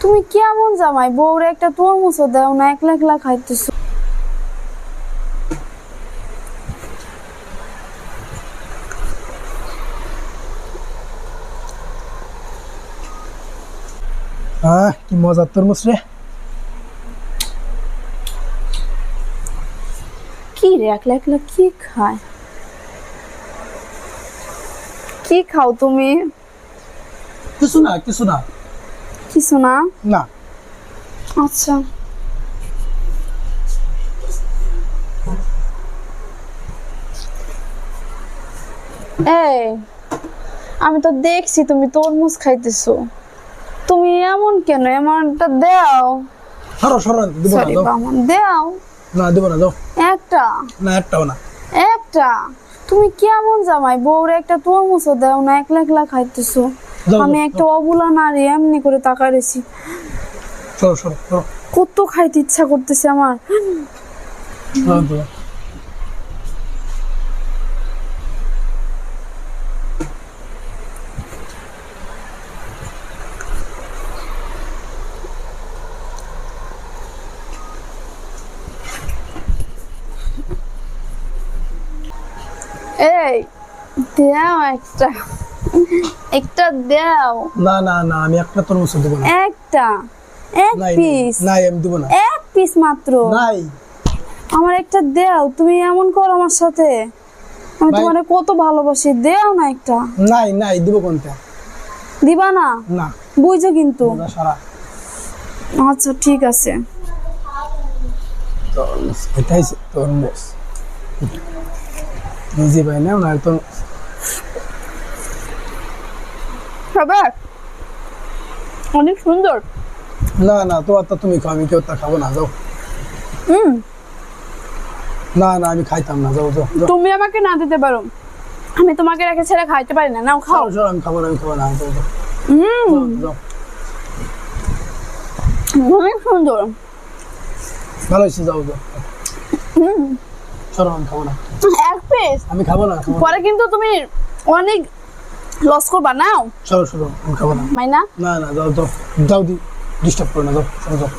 তুমি কেমন জামাই? বউরে একটা তরমুজও দাও না একলা একলা খাইতেছো। আহ কি মজার তরমুজ রে। কি রে একলা একলা কি খায়? কি খাও তুমি? কিছু না কিছু না। কিছু না? না। আচ্ছা। এই আমি তো দেখছি তুমি তরমুজ খাইতেছো। তুমি এমন কেন? এমনটা দাও। সরো সরো দিব না দাও। দাও। না দিব না দাও। একটা। না একটাও না। একটা। তুমি কেমন জামাই? বউরে একটা তরমুজও দাও না একলা একলা খাইতেছো। আমি একটা অবুলা নারী এমনি করে তাকায় সরো সরো কত খাইতে ইচ্ছা করতেছে আমার। এই দাও একটা। একটা দাও। না না না আমি একটা তরমুজ দিব না। একটা। এক পিস। নাই আমি দিব না। এক পিস মাত্র। নাই। আমার একটা দাও তুমি এমন করো আমার সাথে। আমি তোমার কত ভালোবাসি। দাও না একটা। নাই নাই দিব কোনটা? দিবা না? না। বুঝো কিন্তু। সারা। আচ্ছা ঠিক আছে। তরমুজ এটাই তরমুজ নিজে পাই না না তো খাবার অনেক সুন্দর। না না তো তো তুমি খাও আমি কেউ তা খাব না যাও। হুম। না না আমি খাইতাম না যাও যাও তুমি আমাকে না দিতে পারো। আমি তোমাকে রেখে ছেড়ে খাইতে পারি না নাও খাও। সরো, আমি খাব না আমি খাব না যাও যাও। হুম। অনেক সুন্দর। ভালো হয়েছে যাও যাও। হুম। সরো আমি খাব না। এক পিস আমি খাব না। পরে কিন্তু তুমি অনেক লস করবা নাও? সরো সরো আমি খাব না। মাইনা? না না যাও যাও যাও দি ডিস্টার্ব করো না যাও সরো যাও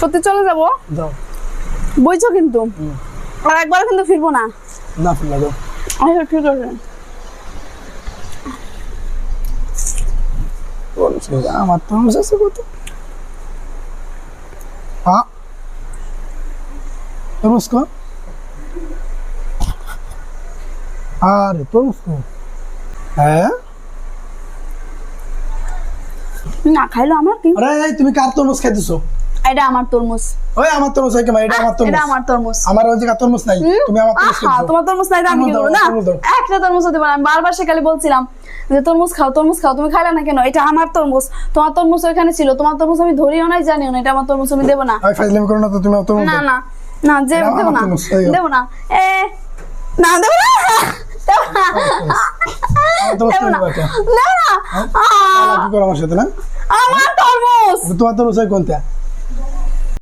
সত্যি চলে যাব? যাও বুঝছ কিন্তু? আর একবার কিন্তু ফিরবো না। না ফিরলা যাও আচ্ছা ঠিক আছে আমার তরমুজ আছে কত হ্যাঁ কো আরে তরমুজ হ্যাঁ? না খাইলো আমার কি? আরে তুমি কার তরমুজ খাইতেছো? এটা আমার তরমুজ। ওই আমার তরমুজ হয় কেমন এটা আমার তরমুজ। এটা আমার তরমুজ। আমার ওই জায়গা তরমুজ নাই তুমি আমার তরমুজ খাইতেছো। তোমার তরমুজ নাই আমি কি না। একটা তরমুজ হতে পারে আমি বারবার সেকালে বলছিলাম যে তরমুজ খাও তরমুজ খাও তুমি খাইলা না কেন? এটা আমার তরমুজ। তোমার তরমুজ ওইখানে ছিল তোমার তরমুজ আমি ধরিও নাই জানিও না এটা আমার তরমুজ আমি দেবো না। আমি ফাইজলামি করো না তো তুমি তরমুজ না। না না যে দেবো না। দেবো না। এ না দেবো না। না। দেবো না আমার তরমুজ। তোমার তরমুজ হয় কোনটা?